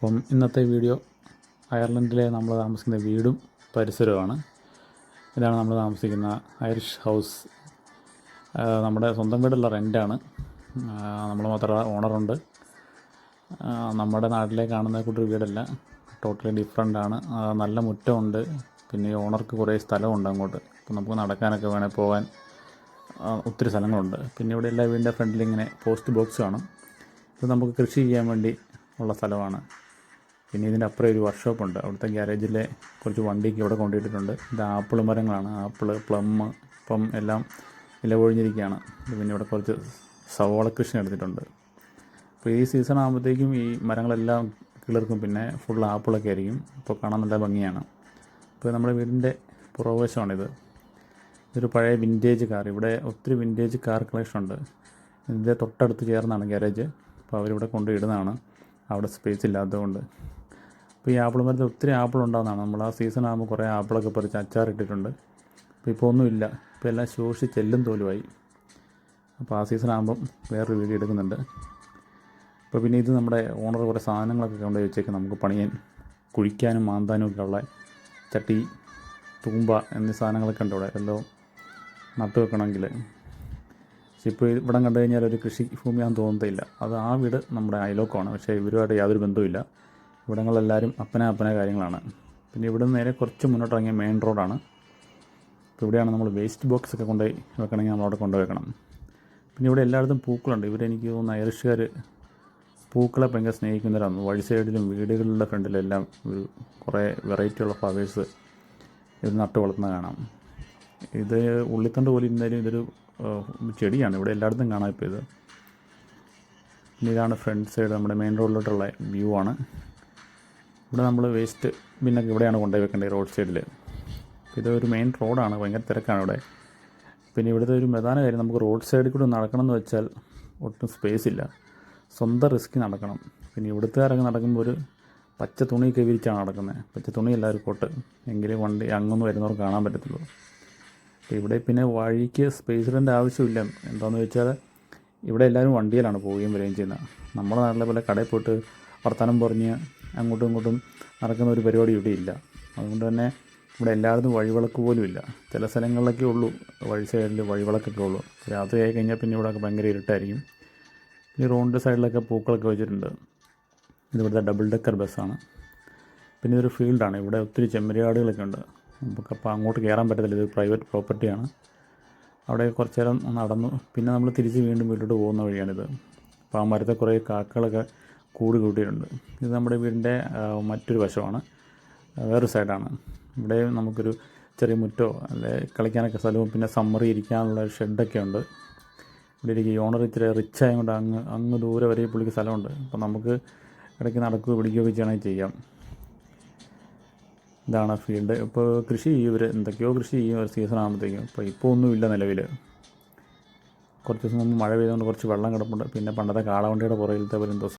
അപ്പം ഇന്നത്തെ വീഡിയോ അയർലൻഡിലെ നമ്മൾ താമസിക്കുന്ന വീടും പരിസരവുമാണ്. ഇതാണ് നമ്മൾ താമസിക്കുന്ന ഐറിഷ് ഹൗസ്. നമ്മുടെ സ്വന്തം വീടുള്ള റെന്റാണ് നമ്മൾ മാത്രം ഓണറുണ്ട്. നമ്മുടെ നാട്ടിലെ കാണുന്ന കൂട്ടൊരു വീടല്ല. ടോട്ടലി ഡിഫറെന്റ് ആണ്. നല്ല മുറ്റമുണ്ട്. പിന്നെ ഓണർക്ക് കുറേ സ്ഥലമുണ്ട് അങ്ങോട്ട്. അപ്പം നമുക്ക് നടക്കാനൊക്കെ വേണേൽ പോകാൻ ഒത്തിരി സ്ഥലങ്ങളുണ്ട്. പിന്നെ ഇവിടെ എല്ലാ വീടിന്റെ ഫ്രണ്ടിൽ ഇങ്ങനെ പോസ്റ്റ് ബോക്സ് കാണും. ഇത് നമുക്ക് കൃഷി ചെയ്യാൻ വേണ്ടി ഉള്ള സ്ഥലമാണ്. പിന്നെ ഇതിന്റെ അപ്പുറം ഒരു വർക്ക്ഷോപ്പ് ഉണ്ട്. അവിടുത്തെ ഗ്യാരേജിലെ കുറച്ച് വണ്ടിക്ക് ഇവിടെ കൊണ്ടിട്ടിട്ടുണ്ട് ഇത് ആപ്പിൾ മരങ്ങളാണ്. ആപ്പിൾ പ്ലം ഇപ്പം എല്ലാം ഇല ഒഴിഞ്ഞിരിക്കുകയാണ് പിന്നെ ഇവിടെ കുറച്ച് സവോള കൃഷി നടത്തിയിട്ടുണ്ട്. അപ്പോൾ ഈ സീസൺ ആകുമ്പോഴത്തേക്കും ഈ മരങ്ങളെല്ലാം കിളിർക്കും. പിന്നെ ഫുൾ ആപ്പിളൊക്കെ ആയിരിക്കും. അപ്പോൾ കാണാൻ നല്ല ഭംഗിയാണ്. ഇപ്പോൾ നമ്മുടെ വീടിന്റെ പുറവശമാണിത് ഇതൊരു പഴയ വിന്റേജ് കാർ ഇവിടെ ഒത്തിരി വിന്റേജ് കാർ കളക്ഷൻ ഉണ്ട്. ഇതിന്റെ തൊട്ടടുത്ത് ചേർന്നാണ് ഗ്യാരേജ് അപ്പോൾ അവരിവിടെ കൊണ്ട് ഇടുന്നതാണ്. അവിടെ സ്പേസ് ഇല്ലാത്തതുകൊണ്ട്. അപ്പോൾ ഈ ആപ്പിൾ മരത്തിൽ ഒത്തിരി ആപ്പിൾ ഉണ്ടാകുന്നതാണ്. നമ്മൾ ആ സീസൺ ആകുമ്പോൾ കുറേ ആപ്പിളൊക്കെ പറിച്ച് അച്ചാറിട്ടിട്ടുണ്ട്. അപ്പോൾ ഇപ്പോൾ ഒന്നുമില്ല ഇപ്പോൾ എല്ലാം ശോഷി ചെല്ലും തോലുമായി. അപ്പോൾ ആ സീസൺ ആകുമ്പം വേറൊരു വീഡിയോ എടുക്കുന്നുണ്ട്. അപ്പോൾ പിന്നെ ഇത് നമ്മുടെ ഓണർ കുറേ സാധനങ്ങളൊക്കെ കൊണ്ടുപോയി വെച്ചേക്ക് നമുക്ക് പണിയാൻ. കുഴിക്കാനും മാന്താനും ഒക്കെ ഉള്ള ചട്ടി തൂമ്പ എന്നീ സാധനങ്ങളൊക്കെ ഉണ്ട് ഇവിടെ. എല്ലോ നട്ടു വെക്കണമെങ്കിൽ. പക്ഷെ ഇപ്പോൾ ഇവിടം കണ്ടു കഴിഞ്ഞാൽ ഒരു കൃഷി ഭൂമിയാണെന്ന് തോന്നത്തില്ല അത് ആ വീട് നമ്മുടെ അയലോക്കമാണ് പക്ഷേ ഇവരുമായിട്ട് യാതൊരു ബന്ധവുമില്ല. ഇവിടങ്ങളെല്ലാവരും അപ്പന അപ്പന കാര്യങ്ങളാണ്. പിന്നെ ഇവിടെ നിന്ന് നേരെ കുറച്ച് മുന്നോട്ട് ഇറങ്ങിയ മെയിൻ റോഡാണ് അപ്പോൾ ഇവിടെയാണ് നമ്മൾ വേസ്റ്റ് ബോക്സ് ഒക്കെ കൊണ്ടുപോയി വെക്കണമെങ്കിൽ നമ്മളവിടെ കൊണ്ടുപോയി വെക്കണം പിന്നെ ഇവിടെ എല്ലായിടത്തും പൂക്കളുണ്ട്. ഇവരെനിക്ക് തോന്നുന്നു ഐറിഷുകാർ പൂക്കളെ ഭയങ്കര സ്നേഹിക്കുന്നവരാണ്. വഴി സൈഡിലും വീടുകളുടെ ഫ്രണ്ടിലും എല്ലാം ഒരു കുറേ വെറൈറ്റി ഉള്ള ഫ്ലവേഴ്സ് ഇത് നട്ട് വളർത്തുന്നത് കാണാം. ഇത് ഉള്ളിത്തണ്ട് പോലെ ഇരുന്നാലും ഇതൊരു ചെടിയാണ്. ഇവിടെ എല്ലായിടത്തും കാണാം ഇപ്പോൾ ഇത്. ഇതാണ് ഫ്രണ്ട് സൈഡ് നമ്മുടെ മെയിൻ റോഡിലോട്ടുള്ള വ്യൂ ആണ്. ഇവിടെ നമ്മൾ വേസ്റ്റ് ബിന്നൊക്കെ ഇവിടെയാണ് കൊണ്ടുപോയി വെക്കേണ്ടത് റോഡ് സൈഡിൽ ഇത് ഒരു മെയിൻ റോഡാണ് ഭയങ്കര തിരക്കാണ് ഇവിടെ പിന്നെ ഇവിടുത്തെ ഒരു പ്രധാന കാര്യം നമുക്ക് റോഡ് സൈഡിൽ കൂടെ നടക്കണം എന്ന് വെച്ചാൽ ഒട്ടും സ്പേസ് ഇല്ല. സ്വന്തം റിസ്ക് നടക്കണം. പിന്നെ ഇവിടുത്തുകാരൊക്കെ നടക്കുമ്പോൾ ഒരു പച്ച തുണിയൊക്കെ വിരിച്ചാണ് നടക്കുന്നത്. പച്ച തുണി എല്ലാവരും കൊട്ട് എങ്കിലേ വണ്ടി അങ്ങൊന്നും വരുന്നവർ കാണാൻ പറ്റത്തുള്ളൂ. ഇവിടെ പിന്നെ വഴിക്ക് സ്പേസ് ഇടേണ്ട ആവശ്യമില്ല. എന്താണെന്ന് വെച്ചാൽ ഇവിടെ എല്ലാവരും വണ്ടിയിലാണ് പോവുകയും വരികയും ചെയ്യുന്നത്. നമ്മുടെ നാട്ടിലെ പോലെ കടയിൽ പോയിട്ട് വർത്തമാനം പറഞ്ഞ് അങ്ങോട്ടും ഇങ്ങോട്ടും നടക്കുന്ന ഒരു പരിപാടി ഇവിടെ ഇല്ല. അതുകൊണ്ട് തന്നെ ഇവിടെ എല്ലായിടത്തും വഴിവിളക്ക് പോലും ഇല്ല. ചില സ്ഥലങ്ങളിലൊക്കെ ഉള്ളൂ. വഴി സൈഡിൽ വഴിവിളക്കൊക്കെ ഉള്ളൂ. രാത്രിയായി കഴിഞ്ഞാൽ പിന്നെ ഇവിടെയൊക്കെ ഭയങ്കര ഇരുട്ടായിരിക്കും. ഈ റോഡിന്റെ സൈഡിലൊക്കെ പൂക്കളൊക്കെ വെച്ചിട്ടുണ്ട്. ഇത് ഇവിടുത്തെ ഡബിൾ ഡെക്കർ ബസ്സാണ് പിന്നെ ഇതൊരു ഫീൽഡാണ് ഇവിടെ ഒത്തിരി ചെമ്മരിയാടുകളൊക്കെ ഉണ്ട്. നമുക്ക് അപ്പോൾ അങ്ങോട്ട് കയറാൻ പറ്റത്തില്ല. ഇത് പ്രൈവറ്റ് പ്രോപ്പർട്ടിയാണ് അവിടെ കുറച്ച് നേരം നടന്നു. പിന്നെ നമ്മൾ തിരിച്ച് വീണ്ടും വീട്ടിലോട്ട് പോകുന്ന വഴിയാണിത്. അപ്പോൾ ആ മരത്തെ കുറേ കാക്കകളൊക്കെ കൂട് കൂട്ടിയിട്ടുണ്ട്. ഇത് നമ്മുടെ വീടിന്റെ മറ്റൊരു വശമാണ്. വേറൊരു സൈഡാണ്. ഇവിടെ നമുക്കൊരു ചെറിയ മുറ്റോ അല്ലെ കളിക്കാനൊക്കെ സ്ഥലവും പിന്നെ സമ്മറി ഇരിക്കാനുള്ള ഷെഡൊക്കെ ഉണ്ട്. ഇവിടെ ഇരിക്കും ഓണർ ഇത്തിരി റിച്ച് ആയതുകൊണ്ട് അങ്ങ് അങ്ങ് ദൂരെ വരെ പുള്ളിക്ക് സ്ഥലമുണ്ട്. അപ്പം നമുക്ക് ഇടയ്ക്ക് നടക്കുകയോ പിടിക്കുകയൊക്കെ ചെയ്യണമെങ്കിൽ ചെയ്യാം. ഇതാണ് ഫീൽഡ്. ഇപ്പോൾ കൃഷി ചെയ്യും ഇവർ എന്തൊക്കെയോ കൃഷി ചെയ്യും ഒരു സീസൺ ആകുമ്പോഴത്തേക്കും ഇപ്പോൾ ഇപ്പോൾ ഒന്നുമില്ല നിലവിൽ കുറച്ച് ദിവസം മുമ്പ് മഴ പെയ്തുകൊണ്ട് കുറച്ച് വെള്ളം കിടപ്പുണ്ട്. പിന്നെ പണ്ടത്തെ കാളവണ്ടിയുടെ പുറകിലത്തെ പോലെ എന്തോ